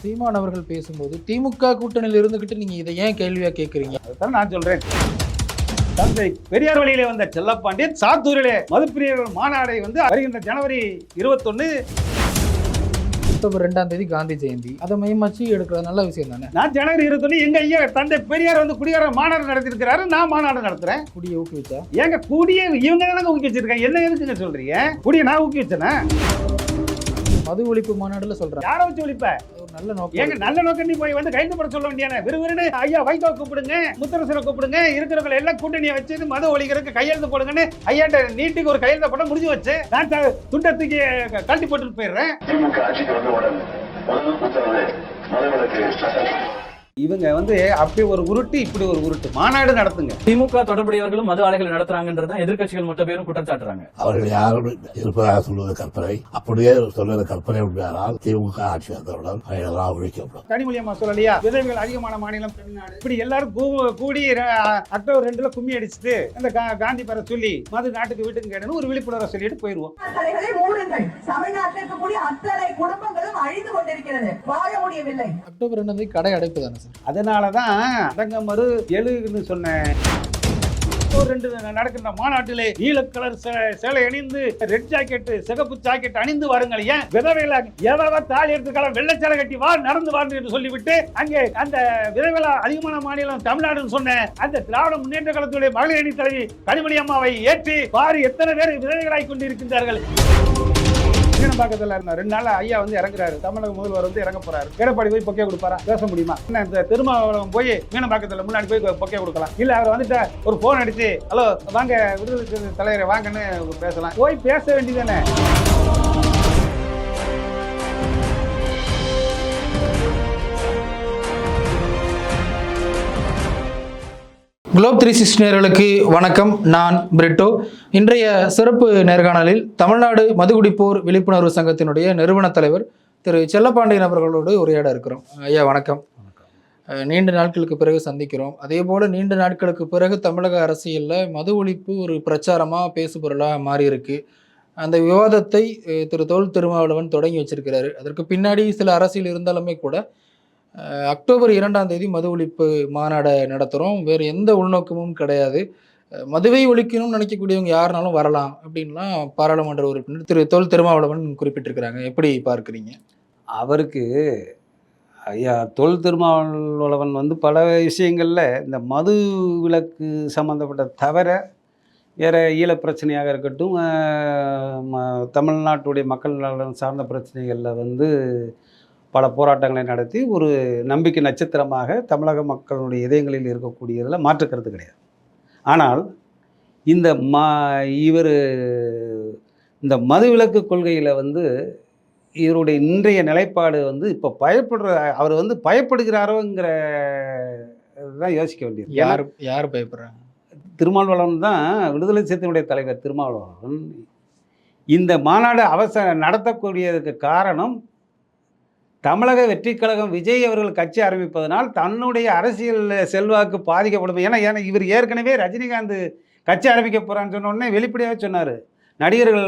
சீமான் அவர்கள் பேசும்போது திமுக கூட்டணியில் இருந்துகிட்டு நீங்க இதை ஏன் கேள்வியா கேட்குறீங்க அதுதான் நான் சொல்றேன். தந்தை பெரியார் வழியிலே வந்த செல்லப்பாண்டியன் சாத்தூரிலே மதுப்பிரியர்கள் மாநாடை வந்து வருகின்ற ஜனவரி இருபத்தொன்னு அக்டோபர் ரெண்டாம் தேதி காந்தி ஜெயந்தி. அதை மையமாச்சு எடுக்கிறது நல்ல விஷயம் தானே? நான் ஜனவரி இருபத்தொன்னு எங்க ஐயா தந்தை பெரியார் வந்து குடியார மாநாடு நடத்திருக்கிறாரு நான் மாநாடு நடத்துறேன். குடியை ஊக்குவிச்சா? ஏங்க கூடிய இவங்க தானே ஊக்கி வச்சிருக்காங்க? என்ன எதுக்குங்க சொல்றீங்க? கூடிய நான் ஊக்கி வச்சேனா? மது ஒழிப்பு மாநாடுல சொல்றாங்க யாரை வச்சு ஒழிப்ப? நல்ல நோக்கம் ஏங்க நல்ல நோக்கம் நீ போய் வந்து கைது பண்ண சொல்ல வேண்டியானே விறுவிறுன்னு ஐயா வைகோ கூப்பிடுங்க முத்தரசரை கூப்பிடுங்க இருக்கிறவங்க எல்லாம் கூட்டணியை வச்சு மது ஒழிக்கிறதுக்கு கையெழுத்து போடுங்கன்னு ஐயாட்ட நீட்டுக்கு ஒரு கையெழுத்து போட முடிஞ்சு வச்சு நான் துண்டத்துக்கு கழட்டி போட்டுட்டு போயிடுறேன். திமுக ஆட்சிக்கு வந்தவுடன் முதல் உத்தரவு மதுவிலக்கு இவங்க வந்து அப்படி ஒரு உருட்டு இப்படி ஒரு உருட்டு. மாநாடு நடத்துங்க. திமுக தொடர்புடையவர்களும் மது ஆலைகள் நடத்துறாங்கன்றத எதிர்க்கட்சிகள் மொத்த பேரும் குற்றம் சாட்டுறாங்க. அவர்கள் யாரும் இருப்பதாக சொல்வது கற்பனை. அப்படியே சொல்வது கற்பனை உண்மையானால் திமுக ஆட்சி வந்தவுடன் அவைகளெல்லாம் ஒழிக்கப்படும். கனிமொழி அம்மா சொல்லலையா? விதவைகள் அதிகமான மாநிலம் தமிழ்நாடு. இப்படி எல்லாரும் கூ- கூடி அக்டோபர் ரெண்டுல கும்மி அடிச்சுட்டு அந்த கா- காந்தி பெற சொல்லி மது நாட்டுக்கு வீட்டுக்கு கேடணும் ஒரு விழிப்புணர்வை சொல்லிட்டு போயிருவோம். தமிழ்நாட்டில் இருக்கக்கூடிய அத்தனை குடும்பங்களும் அழிந்து கொண்டிருக்கிறது. வாழ முடியவில்லை. அக்டோபர் ரெண்டாம் தேதி கடை அடைப்பு தானே அதனால தான் அடங்கமறு எழுன்னு சொன்னேன். ஒரு ரெண்டு நடக்கின்ற மாநாட்டிலே நீல கலர் சே- சேலை அணிந்து ரெட் ஜாக்கெட் சிகப்பு ஜாக்கெட் அணிந்து வாருங்கள். ஏன்? விதவையில எவ்வளவு தாலி எடுத்துக்கலாம் வெள்ளை சேலை கட்டி வா நடந்து வா என்று சொல்லிவிட்டு அங்கே அந்த விதவையில அதிகமான மாநிலம் தமிழ்நாடுன்னு சொன்ன அந்த திராவிட முன்னேற்ற கழகத்துடைய மகளிர் அணி தலைவி கனிமொழி அம்மாவை ஏற்றி பாரு எத்தனை பேர் விதவைகளாய் கொண்டிருக்கின்றார்கள்? மீனம்பாக்கத்தில் இருந்தார் ரெண்டு நாள் ஐயா வந்து இறங்குறாரு. தமிழக முதல்வர் வந்து இறங்க போறாரு. எடப்பாடி போய் பொக்கே கொடுப்பாரா? பேச முடியுமா? என்ன இந்த திருமாவளவன் போய் மீனம்பாக்கத்தில் முன்னாடி போய் பொக்கே கொடுக்கலாம். இல்ல அவர் வந்துட்டு ஒரு போன் அடிச்சு ஹலோ வாங்க விடுதலை தலைவரை வாங்கன்னு பேசலாம். போய் பேச வேண்டியதானே குளோப் த்ரீ சிக்ஸ்டி நேர்களுக்கு வணக்கம். நான் பிரிட்டோ. இன்றைய சிறப்பு நேர்காணலில் தமிழ்நாடு மதுகுடிப்போர் விழிப்புணர்வு சங்கத்தினுடைய நிறுவன தலைவர் திரு செல்லப்பாண்டியன் அவர்களோடு உரையாட இருக்கிறோம். ஐயா வணக்கம். நீண்ட நாட்களுக்கு பிறகு சந்திக்கிறோம். அதே போல நீண்ட நாட்களுக்கு பிறகு தமிழக அரசியலில் மது ஒழிப்பு ஒரு பிரச்சாரமாக பேசுபொருளாக மாறி இருக்கு அந்த விவாதத்தை திரு தொல் திருமாவளவன் தொடங்கி வச்சிருக்கிறாரு. அதற்கு பின்னாடி சில அரசியல் இருந்தாலுமே கூட அக்டோபர் இரண்டாம் தேதி மது ஒழிப்பு மாநாடை நடத்துகிறோம் வேறு எந்த உள்நோக்கமும் கிடையாது. மதுவை ஒழிக்கணும்னு நினைக்கக்கூடியவங்க யாருனாலும் வரலாம் அப்படின்லாம் பாராளுமன்ற உறுப்பினர் திரு தொல் திருமாவளவன் குறிப்பிட்டிருக்கிறாங்க. எப்படி பார்க்குறீங்க? அவருக்கு ஐயா தொல் திருமாவளவன் வந்து பல விஷயங்களில் இந்த மது விலக்கு சம்மந்தப்பட்ட தவிர வேறு ஈழ பிரச்சனையாக இருக்கட்டும் ம- தமிழ்நாட்டுடைய மக்கள் நலன் சார்ந்த பிரச்சனைகளில் வந்து பல போராட்டங்களை நடத்தி ஒரு நம்பிக்கை நட்சத்திரமாக தமிழக மக்களுடைய இதயங்களில் இருக்கக்கூடியதில் மாற்றுக்கிறது கிடையாது. ஆனால் இந்த மா இவர் இந்த மதுவிலக்கு கொள்கையில் வந்து இவருடைய இன்றைய நிலைப்பாடு வந்து இப்போ பயப்படுற அவர் வந்து பயப்படுகிறாரோங்கிற தான் யோசிக்க வேண்டியது யார் யார் பயப்படுறாங்க? திருமாவளவன் தான் விடுதலை சிறுத்தைகளுடைய தலைவர் திருமாவளவன். இந்த மாநாடு அவசர நடத்தக்கூடியதுக்கு காரணம் தமிழக வெற்றிக் கழகம் விஜய் அவர்கள் கட்சி ஆரம்பிப்பதனால் தன்னுடைய அரசியல் செல்வாக்கு பாதிக்கப்படும். ஏன்னா ஏன்னா இவர் ஏற்கனவே ரஜினிகாந்த் கட்சி ஆரம்பிக்க போகிறான்னு சொன்ன உடனே வெளிப்படையாக சொன்னார். நடிகர்கள்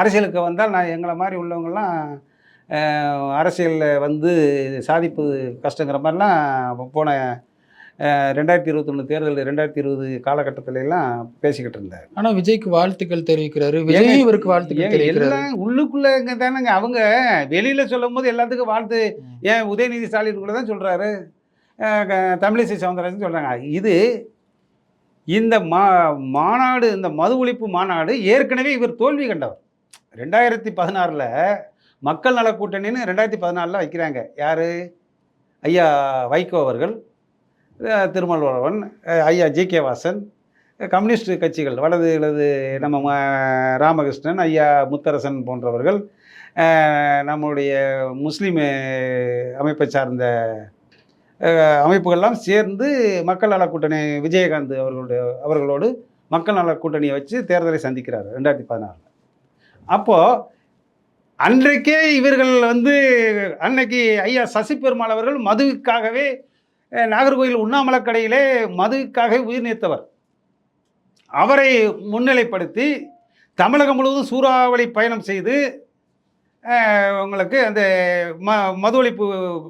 அரசியலுக்கு வந்தால் நான் எங்களை மாதிரி உள்ளவங்கள்லாம் அரசியலில் வந்து சாதிப்பது கஷ்டங்கிற மாதிரிலாம் போன ரெண்டாயிரத்தி இருபத்தொன்று தேர்தல் ரெண்டாயிரத்தி இருபது காலகட்டத்தில எல்லாம் பேசிக்கிட்டு இருந்தார். ஆனா விஜய்க்கு வாழ்த்துக்கள் தெரிவிக்கிறாரு. விஜய் இவருக்கு வாழ்த்துக்கள் எல்லாம் உள்ளுக்குள்ளங்க தானங்க. அவங்க வெளியில சொல்லும் போது எல்லாத்துக்கும் வாழ்த்து. ஏன் உதயநிதி ஸ்டாலின் கூட தான் க- தமிழிசை சவுந்தரராஜன் சொல்றாங்க. இது இந்த மா மாநாடு இந்த மது ஒழிப்பு மாநாடு ஏற்கனவே இவர் தோல்வி கண்டவர். ரெண்டாயிரத்தி பதினாறில் மக்கள் நல கூட்டணின்னு ரெண்டாயிரத்தி பதினாலில் வைக்கிறாங்க. யார்? ஐயா வைகோ அவர்கள். அஹ் திருமாவளவன் ஐயா ஜி கே வாசன் கம்யூனிஸ்ட் கட்சிகள் வலது இடது நம்ம ராமகிருஷ்ணன் ஐயா முத்தரசன் போன்றவர்கள் நம்முடைய முஸ்லீம் அமைப்பை சார்ந்த அமைப்புகள்லாம் சேர்ந்து மக்கள் நல கூட்டணி விஜயகாந்த் அவர்களுடைய அவர்களோடு மக்கள் நல கூட்டணியை வச்சு தேர்தலை சந்திக்கிறார் ரெண்டாயிரத்தி பதினாறில். அப்போது அன்றைக்கே இவர்கள் வந்து அன்னைக்கு ஐயா சசி பெருமாள் அவர்கள் மதுவுக்காகவே நாகர்கோயில் உண்ணாமலக்கடையிலே மதுக்காக உயிர் நீத்தவர். அவரை முன்னிலைப்படுத்தி தமிழகம் முழுவதும் சூறாவளி பயணம் செய்து உங்களுக்கு அந்த ம மது ஒழிப்பு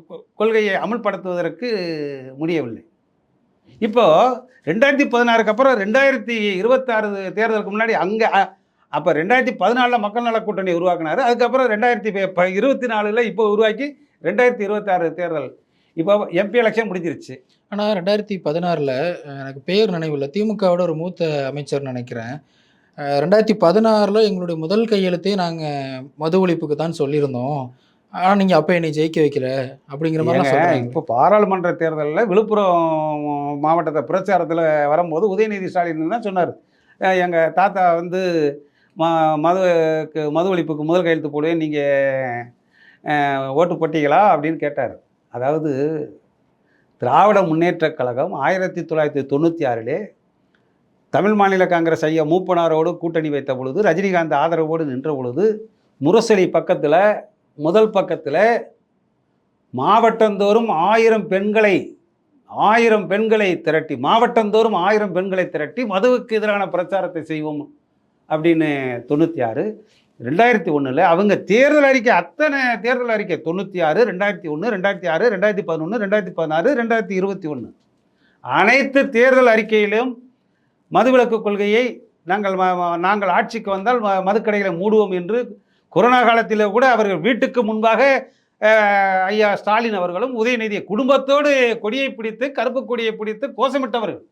கொ- கொள்கையை அமல்படுத்துவதற்கு முடியவில்லை. இப்போது ரெண்டாயிரத்தி பதினாறுக்கு அப்புறம் ரெண்டாயிரத்தி இருபத்தாறு தேர்தலுக்கு முன்னாடி அங்கே அப்போ ரெண்டாயிரத்தி பதினாலில் மக்கள் நல கூட்டணி உருவாக்குனாரு. அதுக்கப்புறம் ரெண்டாயிரத்தி ப- இருபத்தி நாலில் இப்போ உருவாக்கி ரெண்டாயிரத்தி இருபத்தாறு தேர்தல் இப்போ எம்பி எலெக்ஷன் முடிஞ்சிருச்சு. ஆனால் ரெண்டாயிரத்தி பதினாறில் எனக்கு பேர் நினைவில்லை. திமுகவோட ஒரு மூத்த அமைச்சர் நினைக்கிறேன். ரெண்டாயிரத்தி பதினாறில் எங்களுடைய முதல் கையெழுத்தே நாங்கள் மது ஒழிப்புக்கு தான் சொல்லியிருந்தோம். ஆனால் நீங்கள் அப்போ என்னை ஜெயிக்க வைக்கல அப்படிங்கிற சொல்கிறாங்க இப்போ பாராளுமன்ற தேர்தலில் விழுப்புரம் மாவட்டத்தை பிரச்சாரத்தில் வரும்போது உதயநிதி ஸ்டாலின் தான் சொன்னார்? எங்கள் தாத்தா வந்து ம மதுக்கு மது ஒழிப்புக்கு முதல் கையெழுத்து போடுவேன் நீங்கள் ஓட்டு போட்டீங்களா அப்படின்னு கேட்டார். அதாவது திராவிட முன்னேற்றக் கழகம் ஆயிரத்தி தொள்ளாயிரத்தி தொண்ணூற்றி ஆறிலே தமிழ் மாநில காங்கிரஸ் ஐயா மூப்பனாரோடு கூட்டணி வைத்த பொழுது ரஜினிகாந்த் ஆதரவோடு நின்ற பொழுது முரசொலி பக்கத்தில் முதல் பக்கத்தில் மாவட்டந்தோறும் ஆயிரம் பெண்களை ஆயிரம் பெண்களை திரட்டி மாவட்டந்தோறும் ஆயிரம் பெண்களை திரட்டி மதுவுக்கு எதிரான பிரச்சாரத்தை செய்வோம் அப்படின்னு தொண்ணூற்றி ஆறு ரெண்டாயிரத்தி ஒன்றில் அவங்க தேர்தல் அறிக்கை அத்தனை தேர்தல் அறிக்கை தொண்ணூற்றி ஆறு ரெண்டாயிரத்தி ஒன்று ரெண்டாயிரத்தி ஆறு ரெண்டாயிரத்தி பதினொன்று ரெண்டாயிரத்தி பதினாறு ரெண்டாயிரத்தி இருபத்தி ஒன்று அனைத்து தேர்தல் அறிக்கையிலும் மதுவிலக்கு கொள்கையை நாங்கள் நாங்கள் ஆட்சிக்கு வந்தால் ம- மதுக்கடைகளை மூடுவோம் என்று கொரோனா காலத்தில் கூட அவர்கள் வீட்டுக்கு முன்பாக ஐயா ஸ்டாலின் அவர்களும் உதயநிதி குடும்பத்தோடு கொடியை பிடித்து கருப்பு கொடியை பிடித்து கோஷமிட்டவர்கள்.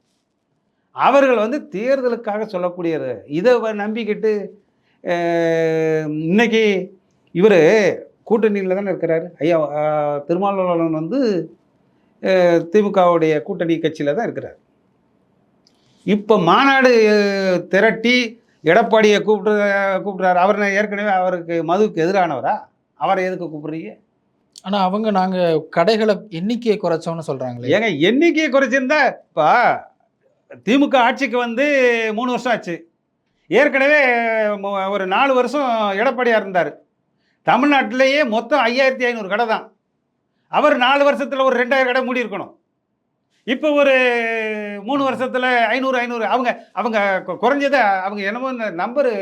அவர்கள் வந்து தேர்தலுக்காக சொல்லக்கூடியது இதை நம்பிக்கிட்டு இன்னைக்கு இவர் கூட்டணியில் தானே இருக்கிறாரு? ஐயா திருமாவளவன் வந்து திமுகவுடைய கூட்டணி கட்சியில் தான் இருக்கிறார். இப்போ மாநாடு திரட்டி எடப்பாடியை கூப்பிட்டு கூப்பிட்றாரு. அவர் ஏற்கனவே அவருக்கு மதுவுக்கு எதிரானவரா? அவரை எதுக்கு கூப்பிடுறீங்க? ஆனால் அவங்க நாங்கள் கடைகளை எண்ணிக்கையை குறைச்சோம்னு சொல்கிறாங்களே ஏங்க எண்ணிக்கையை குறைச்சிருந்தா இப்போ திமுக ஆட்சிக்கு வந்து மூணு வருஷம் ஆச்சு. ஏற்கனவே ஒரு நாலு வருஷம் எடப்பாடியார் இருந்தார். தமிழ்நாட்டிலேயே மொத்தம் ஐயாயிரத்தி ஐநூறு கடை தான். அவர் நாலு வருஷத்தில் ஒரு ரெண்டாயிரம் கடை மூடி இருக்கணும். இப்போ ஒரு மூணு வருஷத்தில் ஐநூறு ஐநூறு அவங்க அவங்க குறைஞ்சதை அவங்க என்னமோ இந்த நம்பரு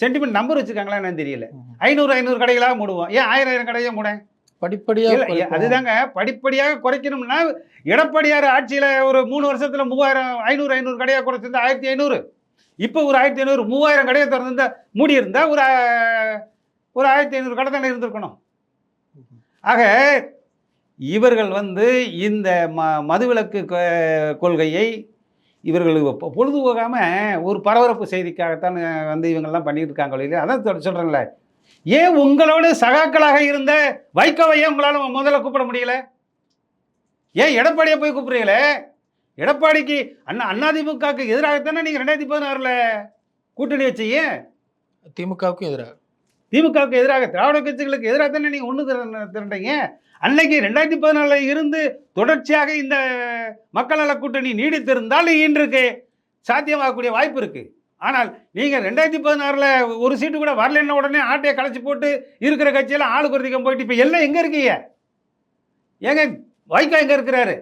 சென்டிமெண்ட் நம்பர் வச்சுருக்காங்களா என்னன்னு தெரியல. ஐநூறு ஐநூறு கடைகளாக மூடுவோம். ஏன் ஆயிரம் ஆயிரம் கடையே மூட? இல்ல, படிப்படியாக அதுதாங்க படிப்படியாக குறைக்கணும்னா எடப்பாடியார் ஆட்சியில் ஒரு மூணு வருஷத்துல மூவாயிரம் ஐநூறு ஐநூறு கடையாக குறைச்சிருந்தா ஆயிரத்தி ஐநூறு. இப்போ ஒரு ஆயிரத்தி ஐநூறு மூவாயிரம் கடையை திறந்திருந்தா மூடி இருந்தால் ஒரு ஒரு ஆயிரத்தி ஐநூறு கடை தானே இருந்திருக்கணும். ஆக இவர்கள் வந்து இந்த ம மதுவிலக்கு கொள்கையை இவர்கள் பொழுது போகாமல் ஒரு பரபரப்பு செய்திக்காகத்தான் வந்து இவங்கெல்லாம் பண்ணிட்டு இருக்காங்க இல்லையா? அதான் சொல்- ஏன் உங்களோட சகாக்களாக இருந்த வைகோவை ஏன் முதல்ல கூப்பிட முடியல? ஏன் எடப்பாடியை போய் கூப்பிடுறீங்களே? எடப்பாடிக்கு அண்ணா அதிமுகவுக்கு எதிராகத்தானே நீங்கள் ரெண்டாயிரத்தி பதினாறில் கூட்டணி வச்சீங்க? திமுகவுக்கும் எதிராக. திமுகவுக்கு எதிராக திராவிட கட்சிகளுக்கு எதிராக தானே நீங்கள் ஒன்று திரண்டீங்க? அன்னைக்கு ரெண்டாயிரத்தி பதினாலில் இருந்து தொடர்ச்சியாக இந்த மக்கள் நல கூட்டணி நீடித்திருந்தால் இன்றைக்கு சாத்தியமாகக்கூடிய வாய்ப்பு இருக்கு. ஆனால் நீங்கள் ரெண்டாயிரத்தி பதினாறில் ஒரு சீட்டு கூட வரலன்ன உடனே ஆட்டையை களைச்சி போட்டு இருக்கிற கட்சியெல்லாம் ஆளுக்கு ஒரு திக்கம் போயிட்டு இப்போ எல்லாம் எங்கே இருக்கீங்க? ஏங்க வைகோ எங்கே இருக்கிறாரு?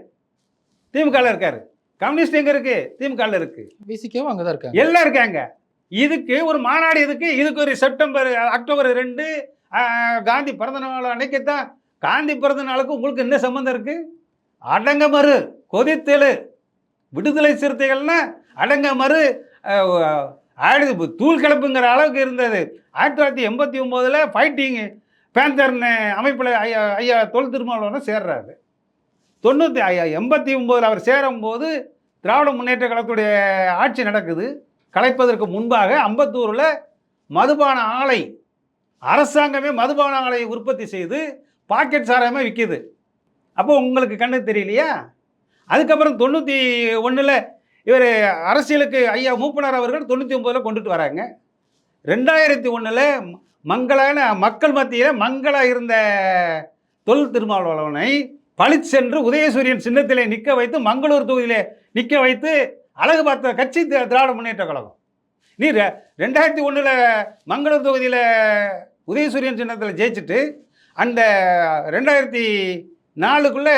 திமுகவில் இருக்காரு. கம்யூனிஸ்ட் எங்கே இருக்கு? திமுகவில் இருக்கு. விசிக்கவும் அங்கே தான் இருக்காங்க. எல்லாம் இருக்காங்க. இதுக்கு ஒரு மாநாடு எதுக்கு? இதுக்கு ஒரு செப்டம்பர் அக்டோபர் ரெண்டு காந்தி பிறந்த நாள் அன்னைக்கு தான். காந்தி பிறந்த நாளுக்கு உங்களுக்கு என்ன சம்மந்தம் இருக்கு? அடங்க மறு கொதித்தெழு விடுதலை சிறுத்தைகள்னா அடங்க மறு பு- தூள் கிளப்புங்கிற அளவுக்கு இருந்தது. ஆயிரத்தி தொள்ளாயிரத்தி எண்பத்தி ஒம்போதில் ஃபைட்டிங் பேந்தர்னு அமைப்பில் ஐயா ஐயா தொல் திருமாவளவன் சேர்றாரு. தொண்ணூற்றி ஐயா எண்பத்தி ஒம்போதில் அவர் சேரும்போது திராவிட முன்னேற்ற கழகத்துடைய ஆட்சி நடக்குது. கலைப்பதற்கு முன்பாக அம்பத்தூரில் மதுபான ஆலை அரசாங்கமே மதுபான ஆலையை உற்பத்தி செய்து பாக்கெட் சாராயமாக விற்கிது அப்போ உங்களுக்கு கண்ணு தெரியலையா? அதுக்கப்புறம் தொண்ணூற்றி ஒன்றில் இவர் அரசியலுக்கு ஐயா மூப்பனார் அவர்கள் தொண்ணூற்றி ஒம்போதில் கொண்டுட்டு வராங்க. ரெண்டாயிரத்தி ஒன்றில் மங்களான மக்கள் மத்தியில் மங்களாக இருந்த தொல் திருமாவளவனை பளிச்சென்று உதயசூரியன் சின்னத்திலே நிற்க வைத்து மங்களூர் தொகுதியிலே நிற்க வைத்து அழகு பார்த்த கட்சி திராவிட முன்னேற்ற கழகம். நீ ரெ- ரெண்டாயிரத்தி ஒன்றில் மங்களூர் தொகுதியில் உதயசூரியன் சின்னத்தில் ஜெயிச்சுட்டு அந்த ரெண்டாயிரத்தி நாலுக்குள்ளே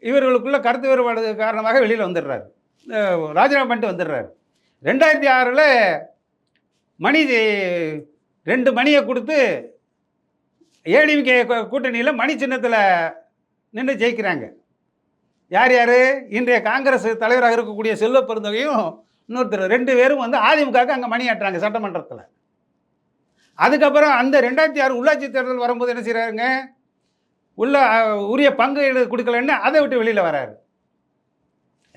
இவர்களுக்குள்ள கருத்து வேறுபாடு காரணமாக வெளியில் வந்துடுறாரு. ராஜினாமா பண்ணிட்டு வந்துடுறாரு. ரெண்டாயிரத்தி ஆறில் மணி ரெண்டு மணியை கொடுத்து ஏடிஎம்கே கூட்டணியில் மணி சின்னத்தில் நின்று ஜெயிக்கிறாங்க. யார் யார்? இன்றைய காங்கிரஸ் தலைவராக இருக்கக்கூடிய செல்வ பெருந்தகையும் இன்னொருத்தர் ரெண்டு பேரும் வந்து அதிமுகவுக்கு அங்கே மணி ஆட்டுறாங்க சட்டமன்றத்தில். அதுக்கப்புறம் அந்த ரெண்டாயிரத்தி ஆறு உள்ளாட்சி தேர்தல் வரும்போது என்ன செய்கிறாருங்க உள்ள உரிய பங்கு கொடுக்கலன்னு அதை விட்டு வெளியில் வராரு.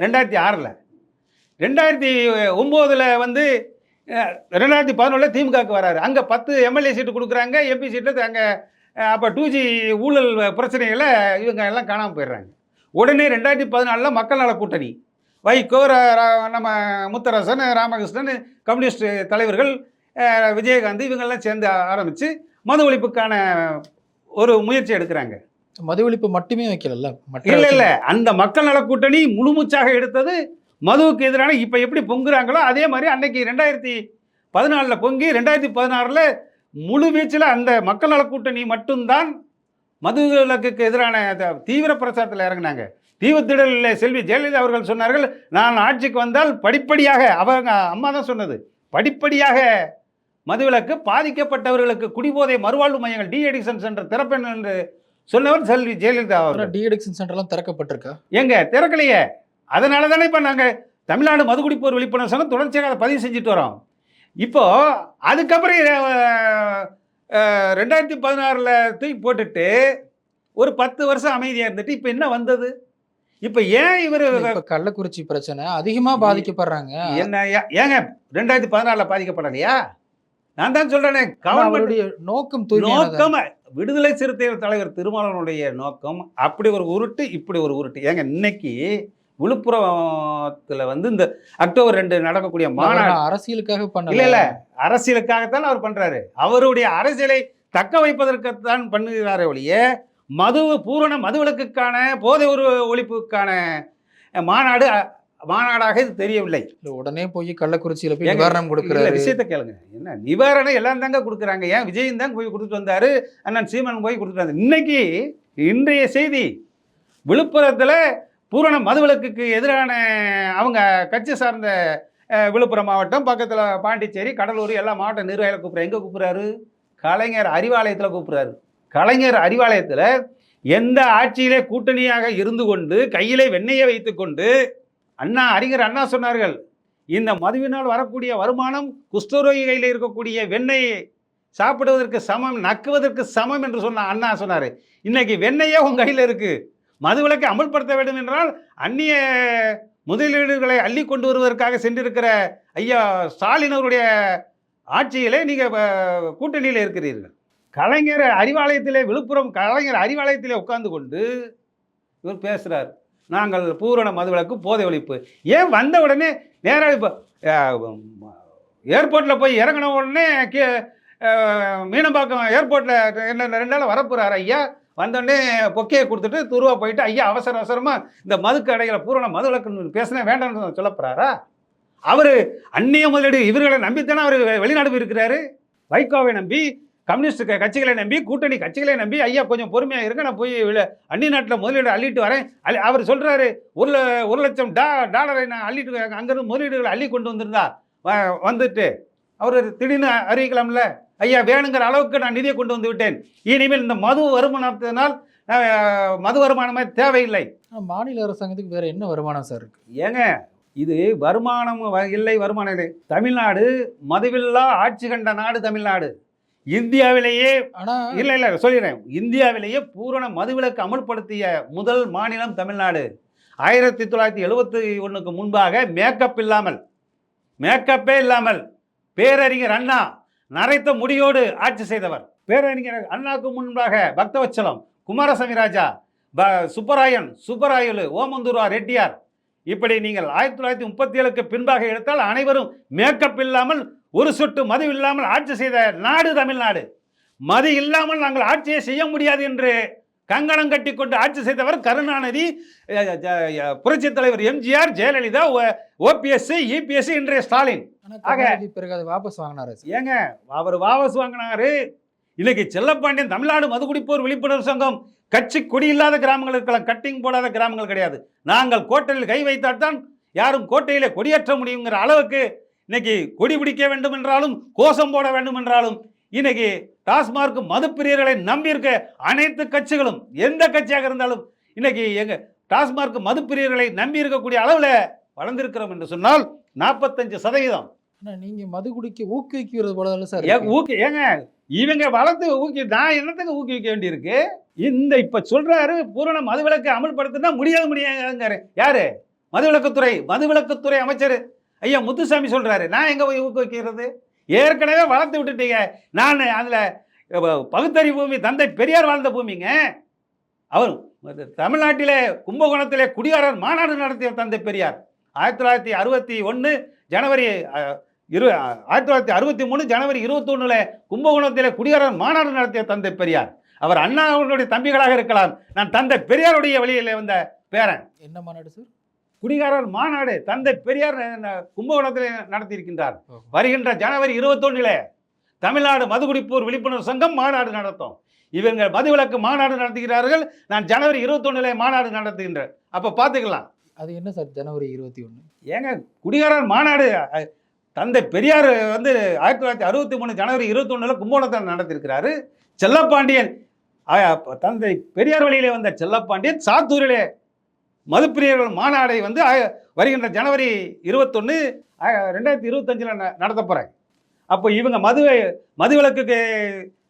ரெண்டாயிரத்தி ஆறில். ரெண்டாயிரத்தி ஒம்போதில் வந்து ரெண்டாயிரத்தி பதினொன்றில் திமுகவுக்கு வராரு. அங்கே பத்து எம்எல்ஏ சீட்டு கொடுக்குறாங்க எம்பி சீட்டு அங்கே அப்போ டூ ஜி ஊழல் பிரச்சனைகளை இவங்க எல்லாம் காணாமல் போயிடுறாங்க. உடனே ரெண்டாயிரத்தி பதினாலில் மக்கள் நல கூட்டணி வைகோ நம்ம முத்தரசன் ராமகிருஷ்ணன் கம்யூனிஸ்ட் தலைவர்கள் விஜயகாந்த் இவங்கெல்லாம் சேர்ந்து ஆரம்பித்து மது ஒழிப்புக்கான ஒரு முயற்சி எடுக்கிறாங்க. மது ஒழிப்பு மட்டுமே வைக்கல இல்ல இல்ல. அந்த மக்கள் நல கூட்டணி முழுமூச்சாக எடுத்தது மதுவுக்கு எதிரான இப்ப எப்படி பொங்குறாங்களோ அதே மாதிரி அன்னைக்கு ரெண்டாயிரத்தி பதினாலுல பொங்கி ரெண்டாயிரத்தி பதினாறுல முழு வீச்சில் அந்த மக்கள் நல கூட்டணி மட்டும்தான் மது விலக்குக்கு எதிரான தீவிர பிரச்சாரத்தில் இறங்கினாங்க. தீவுத்திடலில் செல்வி ஜெயலலிதா அவர்கள் சொன்னார்கள் நான் ஆட்சிக்கு வந்தால் படிப்படியாக அவங்க அம்மா தான் சொன்னது படிப்படியாக மதுவிலக்கு பாதிக்கப்பட்டவர்களுக்கு குடிபோதை மறுவாழ்வு மையங்கள் டி அடிக்ஷன் சென்டர் திறப்பேன் என்று சொன்னவர் செல்வி ஜெயலலிதா அவர்கள். டி அடிக்ஷன் சென்டர்லாம் திறக்கப்பட்டிருக்கா? எங்க? திறக்கலையே. அதனால தானே இப்போ நாங்கள் தமிழ்நாடு மதுகுடிப்போர் விழிப்புணர்வு சங்கம் தொடர்ச்சியாக அதை பதிவு செஞ்சுட்டு வரோம். இப்போ அதுக்கப்புறம் ரெண்டாயிரத்தி பதினாறில் தூக்கி போட்டுட்டு ஒரு பத்து வருஷம் அமைதியாக இருந்துட்டு இப்போ என்ன வந்தது? இப்போ ஏன் இவர் கள்ளக்குறிச்சி பிரச்சனை அதிகமா பாதிக்கப்படுறாங்க. என்ன ஏங்க ரெண்டாயிரத்தி பதினாறில் பாதிக்கப்படலையா? நான் தான் சொல்றேனே ஆனா கவர்மெண்ட் அவருடைய நோக்கம் நோக்கம் விடுதலை சிறுத்தைகள் தலைவர் திருமாவளவனுடைய நோக்கம் அப்படி ஒரு உருட்டு இப்படி ஒரு உருட்டு. ஏங்க இன்னைக்கு விழுப்புரத்துல வந்து இந்த அக்டோபர் ரெண்டு நடக்கக்கூடிய மாநாடு அரசியலுக்காக இல்ல பண்ணல. இல்ல அரசியலுக்காகத்தான் அவர் பண்றாரு. அவருடைய அரசியலை தக்க வைப்பதற்குத்தான் பண்ணுகிறாரே ஒழிய மது பூரண மதுவிலக்குக்கான போதை ஒரு ஒழிப்புக்கான மாநாடு மாநாடாக இது தெரியவில்லை. இல்ல, உடனே போய் கள்ளக்குறிச்சியில போய் நிவாரணம் இல்ல, கொடுக்கிறாரு. விஷயத்த கேளுங்க. என்ன நிவாரணம் எல்லாம் தாங்க கொடுக்குறாங்க. ஏன் விஜயன் தான் போய் கொடுத்துட்டு வந்தாரு அண்ணன் சீமன் போய் கொடுத்துட்டு வந்தாரு. இன்னைக்கு இன்றைய செய்தி விழுப்புரத்தில் பூரண மதுவிலக்குக்கு எதிரான அவங்க கட்சி சார்ந்த விழுப்புரம் மாவட்டம் பக்கத்தில் பாண்டிச்சேரி கடலூர் எல்லா மாவட்ட நிர்வாகிகளை கூப்பிட்றாரு. எங்கே கூப்பிட்றாரு? கலைஞர் அறிவாலயத்தில் கூப்பிட்றாரு. கலைஞர் அறிவாலயத்தில் எந்த ஆட்சியிலே கூட்டணியாக இருந்து கொண்டு கையிலே வெண்ணையை வைத்துக்கொண்டு அண்ணா அறிஞர் அண்ணா சொன்னார்கள் இந்த மதுவினால் வரக்கூடிய வருமானம் குஷ்டரோகி கையில் இருக்கக்கூடிய வெண்ணெயை சாப்பிடுவதற்கு சமம் நக்குவதற்கு சமம் என்று சொன்ன அண்ணா சொன்னார். இன்னைக்கு வெண்ணையே உங்கள் கையில் இருக்குது மதுவிலக்கை அமல்படுத்த வேண்டும் என்றால் அந்நிய முதலீடுகளை அள்ளி கொண்டு வருவதற்காக சென்றிருக்கிற ஐயா ஸ்டாலின் அவருடைய ஆட்சியிலே நீங்கள் கூட்டணியில் இருக்கிறீர்கள். கலைஞர் அறிவாலயத்திலே விழுப்புரம் கலைஞர் அறிவாலயத்திலே உட்கார்ந்து கொண்டு இவர் பேசுகிறார் நாங்கள் பூரண மதுவிலக்கு போதை ஒழிப்பு. ஏன் வந்த உடனே நேராக இப்போ ஏர்போர்ட்டில் போய் இறங்கின உடனே கே மீனம்பாக்கம் ஏர்போர்ட்டில் என்ன ரெண்டு நாள் வரப்போகிறார் ஐயா? வந்தோடனே பொக்கையை கொடுத்துட்டு துருவா போயிட்டு ஐயா அவசர அவசரமாக இந்த மது கடைகளை பூரண மதுவிலக்குன்னு பேசினா வேண்டாம்னு சொல்லப்படுறாரா அவர் அந்நிய முதலீடு இவர்களை நம்பித்தானே அவர் வெளிநாடு இருக்கிறாரு. வைகோவை நம்பி கம்யூனிஸ்ட் க- கட்சிகளை நம்பி கூட்டணி கட்சிகளை நம்பி ஐயா கொஞ்சம் பொறுமையாக இருங்க நான் போய் அந்நிய நாட்டில் முதலீடு அள்ளிட்டு வரேன். அள்ளி- அவர் சொல்கிறாரு ஒரு ஒரு லட்சம் டா டாலரை நான் அள்ளிட்டு அங்கேருந்து முதலீடுகளை அள்ளி கொண்டு வந்திருந்தா வ- வந்துட்டு. அவர் திடீர்னு அறிவிக்கலாம்ல. ஐயா வேணுங்கிற அளவுக்கு நான் நிதியை கொண்டு வந்து விட்டேன். இனிமேல் இந்த மது வருமானத்தினால் மது வருமானமே தேவையில்லை. மாநில அரசாங்கத்துக்கு வேற என்ன வருமானம் சார் இருக்கு? ஏங்க இது வருமானம் இல்லை வருமானம் இல்லை. தமிழ்நாடு மதுவில்லா ஆட்சி கண்ட நாடு தமிழ்நாடு. இந்தியாவிலேயே ஆனா இல்லை இல்லை சொல்லிடுறேன். இந்தியாவிலேயே பூரண மதுவிலக்கு அமல்படுத்திய முதல் மாநிலம் தமிழ்நாடு. ஆயிரத்தி தொள்ளாயிரத்தி எழுபத்தி ஒன்றுக்கு முன்பாக மேக்கப் இல்லாமல் மேக்கப்பே இல்லாமல் பேரறிஞர் அண்ணா நரைத்த முடியோடு ஆட்சி செய்தவர். பேரறிஞர் அண்ணாவுக்கு முன்பாக பக்தவச்சலம் குமாரசாமி ராஜா ப சுப்பராயன் சுப்பராயலு ஓமந்தூரா ரெட்டியார். இப்படி நீங்கள் ஆயிரத்தி தொள்ளாயிரத்தி முப்பத்தி ஏழுக்கு பின்பாக எடுத்தால் அனைவரும் மேக்கப் இல்லாமல் ஒரு சொட்டு மது இல்லாமல் ஆட்சி செய்த நாடு தமிழ்நாடு. மது இல்லாமல் நாங்கள் ஆட்சியை செய்ய முடியாது என்று கங்கணம் கட்டி கொண்டு ஆட்சி செய்தவர் கருணாநிதி புரட்சி புரட்சித் தலைவர் எம்ஜிஆர் ஜெயலலிதா ஓபிஎஸ் இபிஎஸ் இன்றைய ஸ்டாலின். பிறகு அதை வாபஸ் வாங்கினாரு. ஏங்க அவர் வாபஸ் வாங்கினாரு. இன்னைக்கு செல்லப்பாண்டியன் தமிழ்நாடு மதுகுடிப்போர் விழிப்புணர்வு சங்கம். கட்சி கொடி இல்லாத கிராமங்கள் இருக்கலாம் கட்டிங் போடாத கிராமங்கள் கிடையாது. நாங்கள் கோட்டையில் கை வைத்தால் தான் யாரும் கோட்டையில கொடியேற்ற முடியுங்கிற அளவுக்கு இன்னைக்கு கொடி பிடிக்க வேண்டும் என்றாலும் கோஷம் போட வேண்டும் என்றாலும் இன்னைக்கு டாஸ்மார்க் மதுப்பிரியர்களை நம்பியிருக்க அனைத்து கட்சிகளும் எந்த கட்சியாக இருந்தாலும் இன்னைக்கு எங்க டாஸ்மார்க் மதுப்பிரியர்களை நம்பி இருக்கக்கூடிய அளவில் வளர்ந்திருக்கிறோம் என்று சொன்னால் நாற்பத்தஞ்சு சதவீதம் ஆனா நீங்க மது குடிக்க ஊக்குவிக்கிறது போல தானே சார். ஊக்கு ஏங்க இவங்க வளர்த்து ஊக்கி நான் என்னத்துக்கு ஊக்குவிக்க வேண்டியிருக்கு? இந்த இப்ப சொல்றாரு பூரண மதுவிலக்கு அமல்படுத்தினா முடியாது முடியாதுங்காரு யாரு? மதுவிலக்குத்துறை மதுவிலக்குத்துறை அமைச்சர். ஐயா முத்துசாமி சொல்றாரு. நான் எங்க போய் ஊக்குவிக்கிறது? ஏற்கனவே வளர்த்து விட்டுட்டீங்க. நான் அதுல அஹ், பகுத்தறிவு பூமி தந்தை பெரியார் வாழ்ந்த பூமிங்க. அவர் தமிழ்நாட்டிலே கும்பகோணத்திலே குடியாரர் மாநாடு நடத்திய தந்தை பெரியார். ஆயிரத்தி தொள்ளாயிரத்தி அறுபத்தி ஒன்று ஜனவரி இரு ஆயிரத்தி தொள்ளாயிரத்தி அறுபத்தி மூணு ஜனவரி இருபத்தொன்னுல கும்பகோணத்திலே குடியாரர் மாநாடு நடத்திய தந்தை பெரியார். அவர் அண்ணா அவர்களுடைய தம்பிகளாக இருக்கலாம். நான் தந்தை பெரியாருடைய வழியிலே வந்த பேரன். என்ன மாநாடு சார் குடிகாரர் மாநாடு தந்தை பெரியார் கும்பகோணத்தில் நடத்தியிருக்கின்றார். வருகின்ற ஜனவரி இருபத்தொன்னிலே தமிழ்நாடு மதுகுடிப்போர் விழிப்புணர்வு சங்கம் மாநாடு நடத்தும். இவங்க மதுவிலக்கு மாநாடு நடத்துகிறார்கள். நான் ஜனவரி இருபத்தொன்னிலே மாநாடு நடத்துகின்றேன். அப்போ பார்த்துக்கலாம். அது என்ன சார் ஜனவரி இருபத்தி ஒண்ணு ஏங்க குடிகாரர் மாநாடு தந்தை பெரியார் வந்து ஆயிரத்தி தொள்ளாயிரத்தி அறுபத்தி மூணு ஜனவரி இருபத்தொன்னில் கும்பகோணத்தில் நடத்தியிருக்கிறாரு செல்லப்பாண்டியன் தந்தை பெரியார் வழியிலே வந்த செல்லப்பாண்டியன் சாத்தூரிலே மதுப்பிரியர்கள் மாநாடை வந்து வருகின்ற ஜனவரி இருபத்தொன்று ரெண்டாயிரத்தி இருபத்தஞ்சில் நடத்த போகிறாங்க அப்போ இவங்க மது மதுவிலக்குக்கு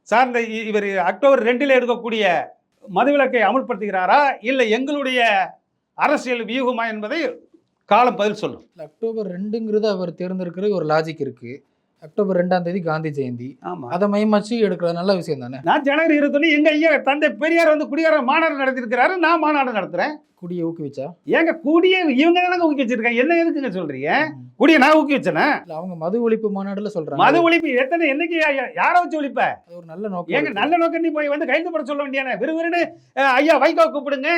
சார்ந்த இ- இவர் அக்டோபர் ரெண்டில் எடுக்கக்கூடிய மதுவிலக்கை அமுல்படுத்துகிறாரா? இல்லை எங்களுடைய அரசியல் வியூகமா என்பதை காலம் பதில் சொல்லும் அக்டோபர் ரெண்டுங்கிறது அவர் தேர்ந்தெடுக்கிற ஒரு லாஜிக் இருக்கு. அக்டோபர் ரெண்டாம் தேதி காந்தி ஜெயந்தி. ஆமாம் அதை மையமாச்சு எடுக்கிறது நல்ல விஷயம் தானே? நான் ஜனவரி இருபத்தொன்னு எங்க ஐயா தந்தை பெரியார் வந்து குடியார மாநாடு நடத்திருக்கிறாரு நான் மாநாடு நடத்துறேன். குடியை ஊக்குவிச்சா? ஏங்க கூடிய இவங்க தானங்க ஊக்கி வச்சிருக்காங்க? என்ன எதுக்குங்க சொல்றீங்க? குடிய நான் ஊக்கி வச்சேனா? இல்ல அவங்க மது ஒழிப்பு மாநாடுல சொல்றாங்க. மது ஒழிப்பு எத்தனை என்னைக்கு யாரை வச்சு ஒழிப்ப? ஒரு நல்ல நோக்கம் ஏங்க. நல்ல நோக்கம் நீ போய் வந்து கைது பட சொல்ல வேண்டியானே விறுவிறுன்னு ஐயா வைகோ கூப்பிடுங்க.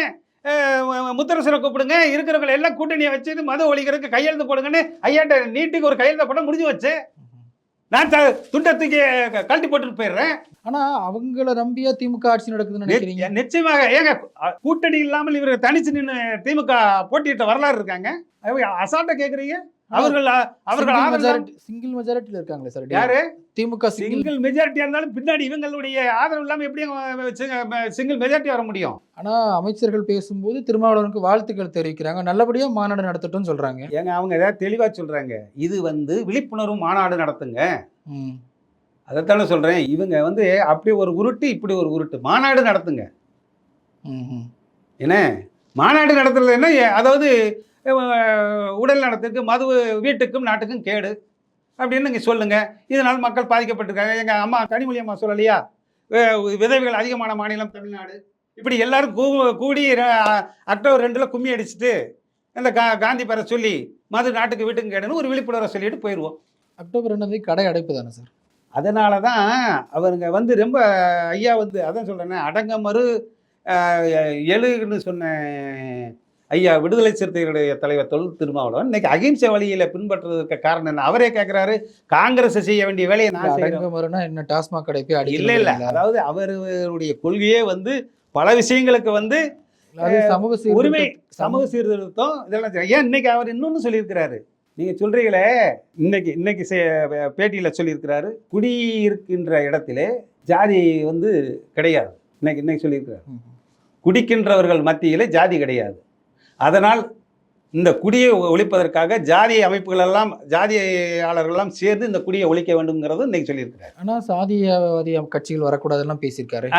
அஹ், முத்தரசனை கூப்பிடுங்க. இருக்கிறவங்க எல்லாம் கூட்டணியை வச்சுட்டு மது ஒழிக்கிறதுக்கு கையெழுத்து போடுங்கன்னு ஐயாட்ட நீட்டுக்கு ஒரு கையெழுத்து போட முடிஞ்சு வச்சு நான் த- துண்டை தூக்கி க- கழட்டி போட்டுட்டு போயிடுறேன். ஆனா அவங்கள நம்பியா திமுக ஆட்சி நடக்குதுன்னு நினைக்கிறீங்க? நிச்ச- நிச்சயமாக. ஏங்க கூட்டணி இல்லாமல் இவர் தனிச்சு நின்று திமுக போட்டியிட்ட வரலாறு இருக்காங்க. அசால்ட்டா கேக்குறீங்க? அவர்கள் அவர்கள் சிங்கிள் மெஜாரிட்டில இருக்காங்களே சார் யாரு? திமுக சிங்கிள் மெஜாரிட்டியா இருந்தாலும் பின்னாடி இவங்களுடைய ஆதரவு இல்லாம எப்படி சிங்கிள் மெஜாரிட்டி வர முடியும்? ஆனா அமைச்சர்கள் பேசும்போது திருமாவளவனுக்கு வாழ்த்துக்கள் தெரிவிக்கிறாங்க. நல்லபடியா மாநாடு நடத்தட்டும் சொல்றாங்க. ஏங்க அவங்க ஏதாவது தெளிவா சொல்றாங்க. இது வந்து விழிப்புணர்வு மாநாடு நடத்துங்க. அதைத்தானே சொல்றேன். இவங்க வந்து அப்படி ஒரு உருட்டு இப்படி ஒரு உருட்டு. மாநாடு நடத்துங்க. என்ன? மாநாடு நடத்துறது என்ன அதாவது உடல் நலத்துக்கு மது வீட்டுக்கும் நாட்டுக்கும் கேடு. அப்படின்னு நீங்கள் சொல்லுங்க. இதனால் மக்கள் பாதிக்கப்பட்டிருக்காங்க. எங்கள் அம்மா கனிமொழி அம்மா சொல்லலையா? விதவைகள் அதிகமான மாநிலம் தமிழ்நாடு. இப்படி எல்லாரும் கூ கூடி அக்டோபர் ரெண்டில் கும்மி அடிச்சுட்டு இந்த கா காந்தி பெற சொல்லி மது நாட்டுக்கு வீட்டுக்கும் கேடுன்னு ஒரு விழிப்புணர்வை சொல்லிட்டு போயிடுவோம் அக்டோபர் ரெண்டாம் தேதி கடை அடைப்பு தானே சார்? அதனால தான் அவருங்க வந்து ரொம்ப ஐயா வந்து அதான் சொல்கிறேன்னே அடங்கமறு எழுன்னு சொன்ன ஐயா விடுதலை சிறுத்தைகளுடைய தலைவர் தொல் திருமாவளவன் இன்னைக்கு அகிம்சை வழியில பின்பற்றுவதற்கு காரணம் என்ன? அவரே கேட்குறாரு காங்கிரஸ் செய்ய வேண்டிய வேலையை நான் என்ன டாஸ்மாக் கடை போய் அடிக்கிறது இல்லை இல்லை? அதாவது அவருடைய கொள்கையே வந்து பல விஷயங்களுக்கு வந்து சமூக உரிமை சமூக சீர்திருத்தம் இதெல்லாம் ஏன் இன்னைக்கு அவர் இன்னொன்று சொல்லியிருக்கிறாரு? நீங்க சொல்றீங்களே இன்னைக்கு இன்னைக்கு செ- பேட்டியில சொல்லியிருக்கிறாரு குடியிருக்கின்ற இடத்திலே ஜாதி வந்து கிடையாது. இன்னைக்கு இன்னைக்கு சொல்லியிருக்கிறாரு. குடிக்கின்றவர்கள் மத்தியிலே ஜாதி கிடையாது. அதனால் இந்த குடியை ஒழிப்பதற்காக ஜாதி அமைப்புகள் எல்லாம் ஜாதியாளர்கள் எல்லாம் சேர்ந்து இந்த குடியை ஒழிக்க வேண்டும்ங்கிறது இன்னைக்கு சொல்லியிருக்கிறார். ஆனா சாதியவாதி கட்சிகள் வரக்கூடாதுலாம் பேசியிருக்காரு.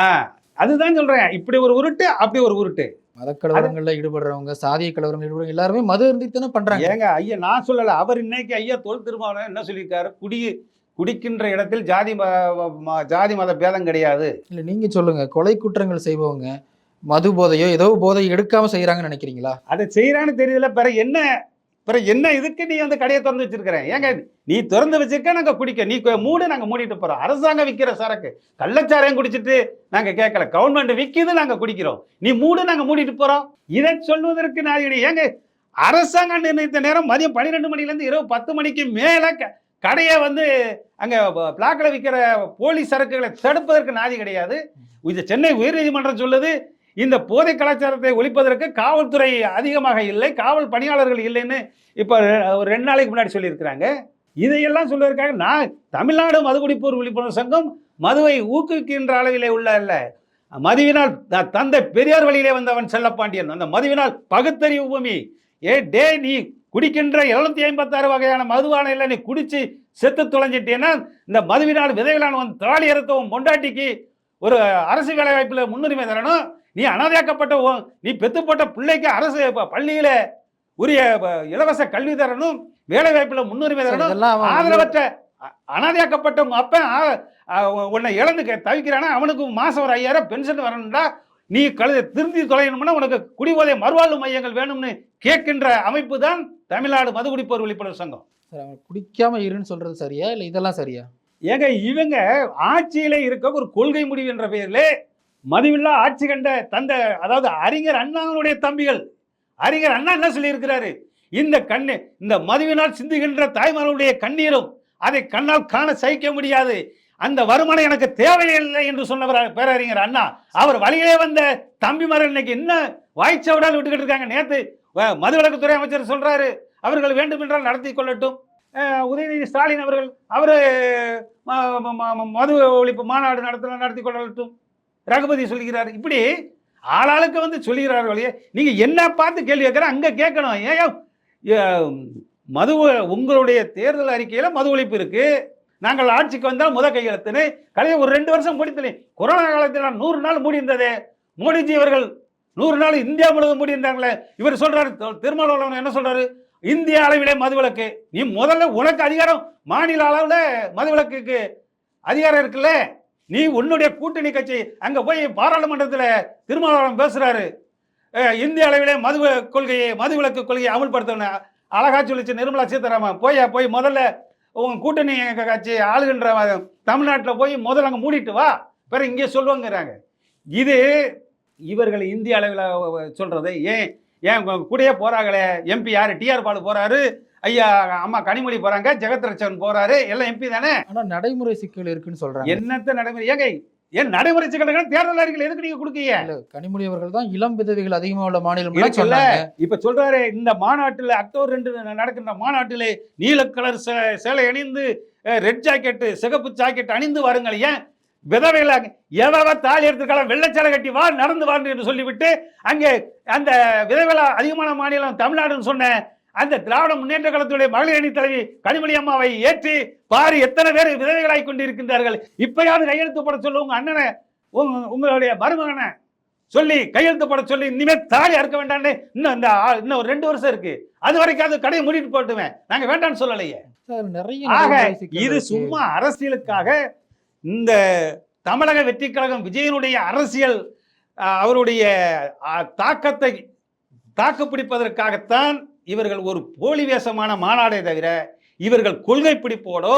அதுதான் சொல்றேன். இப்படி ஒரு உருட்டு அப்படி ஒரு உருட்டு. மத கலவரங்கள்ல ஈடுபடுறவங்க சாதிய கலவரங்கள் ஈடுபடுறவங்க எல்லாருமே மது இருந்துட்டு தானே பண்றாங்க. ஏங்க ஐயா நான் சொல்லல. அவர் இன்னைக்கு ஐயா தோல் திருமாவளவன் என்ன சொல்லியிருக்காரு? குடி குடிக்கின்ற இடத்தில் ஜாதி ம- ஜாதி மத பேதம் கிடையாது. இல்ல நீங்க சொல்லுங்க. கொலை குற்றங்கள் செய்பவங்க மது போதையோ ஏதோ போதை எடுக்காம செய்யறாங்கன்னு நினைக்கிறீங்களா? அதை செய்யறான்னு தெரியல பிற என்ன பிற என்ன இதுக்கு நீ வந்து கடையை திறந்து வச்சிருக்கிறேன் ஏங்க நீ திறந்து வச்சிருக்க நாங்க குடிக்க நீ மூடு நாங்க மூடிட்டு போறோம். அரசாங்கம் விற்கிற சரக்கு. கள்ளச்சாரையும் குடிச்சிட்டு நாங்க கேட்கல. கவர்மெண்ட் விற்கிது நாங்க குடிக்கிறோம். நீ மூடு நாங்க மூடிட்டு போறோம். இதை சொல்வதற்கு நான் ஏங்க அரசாங்கம் நிர்ணயித்த நேரம் மதியம் பன்னிரெண்டு மணிலேருந்து இரவு பத்து மணிக்கு மேல கடையை வந்து அங்க பிளாக்ல விற்கிற போலி சரக்குகளை தடுப்பதற்கு நாதி கிடையாது. இது சென்னை உயர்நீதிமன்றம் சொல்லுது. இந்த போதை கலாச்சாரத்தை ஒழிப்பதற்கு காவல்துறை அதிகமாக இல்லை காவல் பணியாளர்கள் இல்லைன்னு இப்போ ஒரு ரெண்டு நாளைக்கு முன்னாடி சொல்லியிருக்கிறாங்க. இதையெல்லாம் சொல்வதற்காக நான் தமிழ்நாடு மதுகுடிப்போர் விழிப்புணர்வு சங்கம் மதுவை ஊக்குவிக்கின்ற அளவிலே உள்ள அல்ல மதுவினால் த- தந்தை பெரியார் வழியிலே வந்தவன் செல்லப்பாண்டியன். அந்த மதுவினால் பகுத்தறிவு பூமி. ஏ டே நீ குடிக்கின்ற எழுநூத்தி ஐம்பத்தாறு வகையான மதுவானையில் நீ குடிச்சு செத்து தொலைஞ்சிட்டேன்னா இந்த மதுவினால் விதைகளானவன் தாலி இறத்தவும் பொண்டாட்டிக்கு ஒரு அரசு வேலை வாய்ப்பில் முன்னுரிமை தரணும். நீ அனாதையாக்கப்பட்ட நீ பெத்துப்பட்ட பிள்ளைக்கு அரசு பள்ளியில உரிய இலவச கல்வி தரணும் வேலை வாய்ப்பில் முன்னுரிமை தரணும் ஆதரவற்ற அனாதையாக்கப்பட்ட உங்க ஆ- உன்னை இழந்து தவிக்கிறானா அவனுக்கு மாசம் ஒரு ஐயாயிரம் பென்ஷன் வரணும்டா நீ கழுதை திருந்தி தொலையணும்னா உனக்கு குடிபோதை மறுவாழ்வு மையங்கள் வேணும்னு கேட்கின்ற அமைப்பு தான் தமிழ்நாடு மதுகுடிப்போர் விழிப்புணர்வு சங்கம். சார், அவன் குடிக்காம இருன்னு சொல்றது சரியா இல்ல இதெல்லாம் சரியா? ஏங்க இவங்க ஆட்சியில இருக்க ஒரு கொள்கை முடிவு என்ற பெயரிலே மதுவில்லா ஆட்சி கண்ட தந்த அதாவது அறிஞர் அண்ணாவுடைய தம்பிகள். அறிஞர் அண்ணா என்ன சொல்லியிருக்கிறாரு? இந்த கண்ணு இந்த மதுவினால் சிந்துகின்ற தாய்மார்களுடைய கண்ணீரும் அதை கண்ணால் காண சகிக்க முடியாது. அந்த வருமானம் எனக்கு தேவையில்லை என்று சொன்னவர் பேரறிஞர் அண்ணா. அவர் வழியிலே வந்த தம்பிமார்கள் இன்னைக்கு என்ன வாய்ச்சவடால் விட்டுக்கிட்டு இருக்காங்க? நேத்து வ- மதுவிலக்குத்துறை அமைச்சர் சொல்றாரு அவர்கள் வேண்டுமென்றால் நடத்தி கொள்ளட்டும். உதயநிதி ஸ்டாலின் அவர்கள் அவர் மது ஒழிப்பு மாநாடு நடத்த நடத்தி கொள்ளட்டும். ரகுபதி சொல்கிறார் இப்படி ஆளாளுக்கு வந்து சொல்கிறார்கள் ஒழிய நீங்க என்ன பார்த்து கேள்வி கேட்குற அங்க கேட்கணும். ஏன் மது உங்களுடைய தேர்தல் அறிக்கையில மது ஒழிப்பு இருக்கு. நாங்கள் ஆட்சிக்கு வந்தால் முத கையெழுத்துன்னு கடைசி ஒரு ரெண்டு வருஷம் முடித்தலே கொரோனா காலத்தில் நான் நூறு நாள் மூடி இருந்ததே மோடிஜி அவர்கள் நூறு நாள் இந்தியா முழுவதும் மூடியிருந்தாங்களே. இவர் சொல்றாரு திருமாவளவன் என்ன சொல்றாரு? இந்திய அளவிலே மதுவிலக்கு நீ முதல்ல உனக்கு அதிகாரம் மாநில அளவில் மதுவிலக்குக்கு அதிகாரம் இருக்குல்ல? நீ உன்னுடைய கூட்டணி கட்சி அங்க போய் பாராளுமன்றத்தில் திருமாவளவன் பேசுறாரு. இந்திய அளவிலே மது கொள்கையை மதுவிலக்கு கொள்கையை அமல்படுத்தணும் அழகா சொல்லிச்சு நிர்மலா சீதாராமன். போய் போய் முதல்ல உன் கூட்டணி கட்சி ஆளுகின்ற தமிழ்நாட்டில் போய் முதல்ல அங்கே மூடிட்டு வா. பிறகு இங்கே சொல்லுவாங்கிறாங்க. இது இவர்கள் இந்திய அளவில் சொல்றது ஏன் ஏன் கூடயே போறாங்களே? எம்பி யாரு? டிஆர் பாலு போறாரு. ஐயா அம்மா கனிமொழி போறாங்க. ஜெகத் ரட்சகன் போறாரு. எல்லாம் எம்பி தானே? ஆனா நடைமுறை சிக்கல் இருக்குன்னு சொல்றாங்க. என்னத்த நடைமுறை? ஏங்க ஏன் நடைமுறை சிக்கல்கள் தேர்தல் அறிக்கையில் எதுக்கு நீங்க கொடுக்கீங்க? கனிமொழி அவர்கள் தான் இளம் விதவைகள் அதிகமா உள்ள மாநிலம் சொன்னாங்க. இப்ப சொல்றாரு இந்த மாநாட்டில் அக்டோபர் ரெண்டு நடக்கின்ற மாநாட்டிலே நீல கலர் சேலை அணிந்து ரெட் ஜாக்கெட் சிகப்பு ஜாக்கெட் அணிந்து வாருங்கள். ஏன்? விதவைகளை எவ தாலி எடுத்துக்கலாம் வெள்ளச்சாலை கட்டி வா நடந்து வான்னு என்று சொல்லிவிட்டு அங்கே அந்த விதவைகள அதிகமான மாநிலம் தமிழ்நாடுன்னு சொன்ன அந்த திராவிட முன்னேற்ற கழகத்துடைய மகளிர் அணி தலைவி கனிமொழி அம்மாவை ஏற்றி பாரு எத்தனை பேர் விதவைகளாய் கொண்டிருக்கின்றார்கள்? இப்பயாவது கையெழுத்து போட சொல்லு உங்க அண்ணனை உங்க- உங்களுடைய மருமகனை சொல்லி கையெழுத்து போட சொல்லி இனிமே தாலி அறுக்க வேண்டாம்னு இன்னும் இந்த இன்னும் ஒரு ரெண்டு வருஷம் இருக்கு. அது வரைக்கும் அது கடையை மூடிட்டு போட்டுவேன் நாங்க வேண்டாம்னு சொல்லலையே. நிறைய ஆக இது. சும்மா அரசியலுக்காக இந்த தமிழக வெற்றி கழகம் விஜயனுடைய அரசியல் அவருடைய தாக்கத்தை தாக்கு பிடிப்பதற்காகத்தான் இவர்கள் ஒரு போலி வேஷமான மாநாடை தவிர இவர்கள் கொள்கை பிடிப்போடோ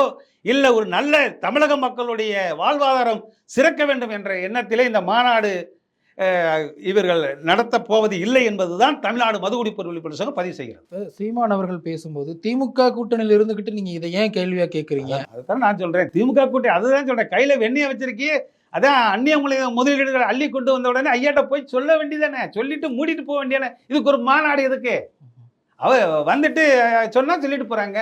இல்லை ஒரு நல்ல தமிழக மக்களுடைய வாழ்வாதாரம் சிறக்க வேண்டும் என்ற எண்ணத்திலே இந்த மாநாடு இவர்கள் நடத்தப் போவது இல்லை என்பதுதான் தமிழ்நாடு மதுகுடிப்பொருள் விழிப்புணர்வு சங்கம் பதிவு செய்கிறது. சீமான் அவர்கள் பேசும்போது திமுக கூட்டணியில் இருந்துகிட்டு நீங்க இதை ஏன் கேள்வியா கேக்குறீங்க? அதுதான் நான் சொல்றேன். திமுக கூட்டி அதுதான் சொல்றேன். கையில வெண்ணெயை வச்சிருக்கியே அதான் அந்நிய மொழி முதலீடுகளை அள்ளி கொண்டு வந்த உடனே ஐயாட்ட போய் சொல்ல வேண்டியதானே சொல்லிட்டு மூடிட்டு போக வேண்டியதானே? இதுக்கு ஒரு மாநாடு எதுக்கு? அவ வந்துட்டு அஹ், சொன்னா சொல்லிட்டு போறாங்க.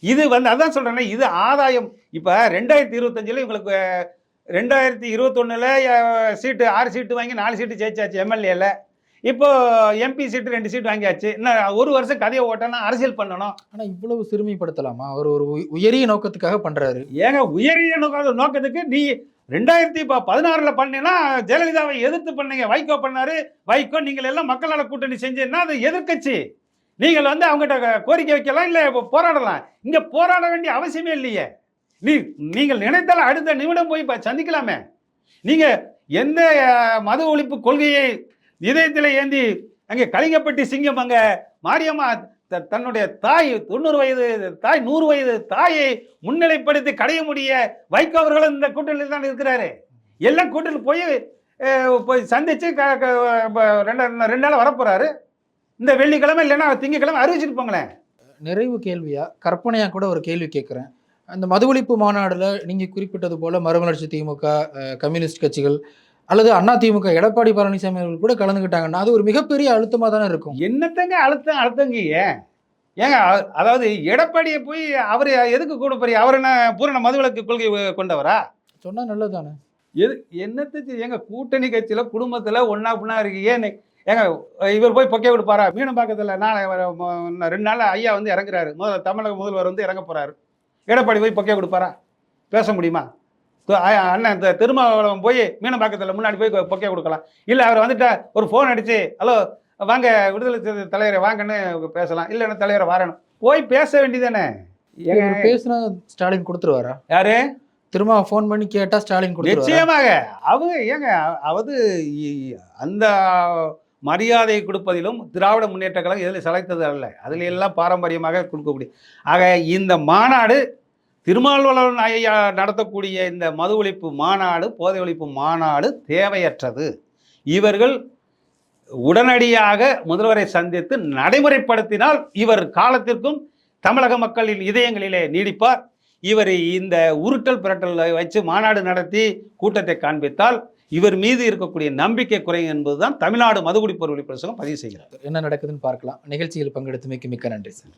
இது வந்து அதான் சொல்றேனே இது ஆதாயம். இப்ப ரெண்டாயிரத்தி இருபத்தஞ்சுல இவங்களுக்கு ரெண்டாயிரத்தி இருபத்தொன்னுல சீட்டு ஆறு சீட்டு வாங்கி நாலு சீட்டு ஜெயிச்சாச்சு எம்எல்ஏல. இப்போ எம்பி சீட்டு ரெண்டு சீட்டு வாங்கியாச்சு. இன்னும் ஒரு வருஷம் கதையை ஓட்டணும் அரசியல் பண்ணணும். ஆனா இவ்வளவு சிறுமிப்படுத்தலாமா? அவர் ஒரு உய- உயரிய நோக்கத்துக்காக பண்றாரு. ஏங்க உயரிய நோக்க நோக்கத்துக்கு நீ ரெண்டாயிரத்தி ப பதினாறுல பண்ணீங்கன்னா ஜெயலலிதாவை எதிர்த்து பண்ணீங்க வைகோ பண்ணாரு. வைகோ நீங்கள் எல்லாம் மக்கள் நல கூட்டணி செஞ்சீங்கன்னா அது எதிர்க்கட்சி. நீங்கள் வந்து அவங்ககிட்ட கோரிக்கை வைக்கலாம் இல்லை போராடலாம். இங்கே போராட வேண்டிய அவசியமே இல்லையே. நீ நீங்கள் நினைத்தால் அடுத்த நிமிடம் போய் சந்திக்கலாமே. நீங்கள் எந்த மத மது ஒழிப்பு கொள்கையை இதயத்தில் ஏந்தி அங்கே கலிங்கப்பட்டி சிங்கம் அங்கே மாரியம்மா த- தன்னுடைய தாய் தொண்ணூறு வயது தாய் நூறு வயது தாயை முன்னிலைப்படுத்தி கடைய முடிய வைகோ அவர்களும் இந்த கூட்டணியில் தான் இருக்கிறாரு. எல்லாம் கூட்டணியில் போய் போய் சந்திச்சு க க- ரெண்டு ரெண்டு நாள் வரப்போறாரு. இந்த வெள்ளிக்கிழமை இல்லைன்னா திங்கக்கிழமை அறிவிச்சிட்டு போங்களேன். நிறைவு கேள்வியா? கற்பனையா கூட ஒரு கேள்வி கேட்கிறேன். அந்த மது ஒழிப்பு மாநாடுல நீங்க குறிப்பிட்டது போல மறுமலர்ச்சி திமுக கம்யூனிஸ்ட் கட்சிகள் அல்லது அண்ணா திமுக எடப்பாடி பழனிசாமி அவர்கள் கூட கலந்துக்கிட்டாங்கன்னா அது ஒரு மிகப்பெரிய அழுத்தமா தானே இருக்கும். என்னத்தங்க அழுத்தம் அழுத்தங்க ஏங்க அதாவது எடப்பாடியை போய் அவர் எதுக்கு கூட போறீங்க? அவர் என்ன பூரண மதுவிலக்கு கொள்கை கொண்டவரா? சொன்னா நல்லது தானே. எது என்னத்துக்கு எங்க கூட்டணி கட்சியில குடும்பத்துல ஒன்னா புண்ணா இருக்கு. ஏன்னு ஏங்க இவர் போய் பொக்கே கொடுப்பாரா மீனம்பாக்கத்தில் நான் வர- ம- இன்னும் ரெண்டு நாள் ஐயா வந்து இறங்குறாரு. முதல்ல தமிழக முதல்வர் வந்து இறங்க போறாரு. எடப்பாடி போய் பொக்கே கொடுப்பாரா பேச முடியுமா? அண்ணன் இந்த திருமாவளவன் போய் மீனம்பாக்கத்தில் முன்னாடி போய் பொக்கே கொடுக்கலாம். இல்லை அவர் வந்துட்டா ஒரு ஃபோன் அடிச்சு ஹலோ வாங்க விடுதலை தலைவரை வாங்கன்னு பேசலாம். இல்லைன்னா தலைவரை வரணும். போய் பேச வேண்டியதானே பேசுனா ஸ்டாலின் கொடுத்துருவாரா? யாரு? திரும்ப ஃபோன் பண்ணி கேட்டா ஸ்டாலின் கொடுத்துருவாரா? நிச்சயமாக. அவங்க ஏங்க அவது அந்த மரியாதை கொடுப்பதிலும் திராவிட முன்னேற்ற கழகம் இதில் சளைத்தது அல்ல. அதில் எல்லாம் பாரம்பரியமாக கொடுக்கக்கூடிய. ஆக இந்த மாநாடு திருமாவளவன் ஐயா நடத்தக்கூடிய இந்த மது ஒழிப்பு மாநாடு போதை ஒழிப்பு மாநாடு தேவையற்றது. இவர்கள் உடனடியாக முதல்வரை சந்தித்து நடைமுறைப்படுத்தினால் இவர் காலத்திற்கும் தமிழக மக்களின் இதயங்களிலே நீடிப்பார். இவர் இந்த உருட்டல் பிரட்டல் வச்சு மாநாடு நடத்தி கூட்டத்தை காண்பித்தால் இவர் மீது இருக்கக்கூடிய நம்பிக்கை குறையும் என்பதுதான் தமிழ்நாடு மதுகுடி விழிப்புணர்வு சங்கம் பதிவு செய்கிறார் என்ன நடக்குதுன்னு பார்க்கலாம். நிகழ்ச்சியில் பங்கெடுத்துமைக்கு மிக்க நன்றி சார்.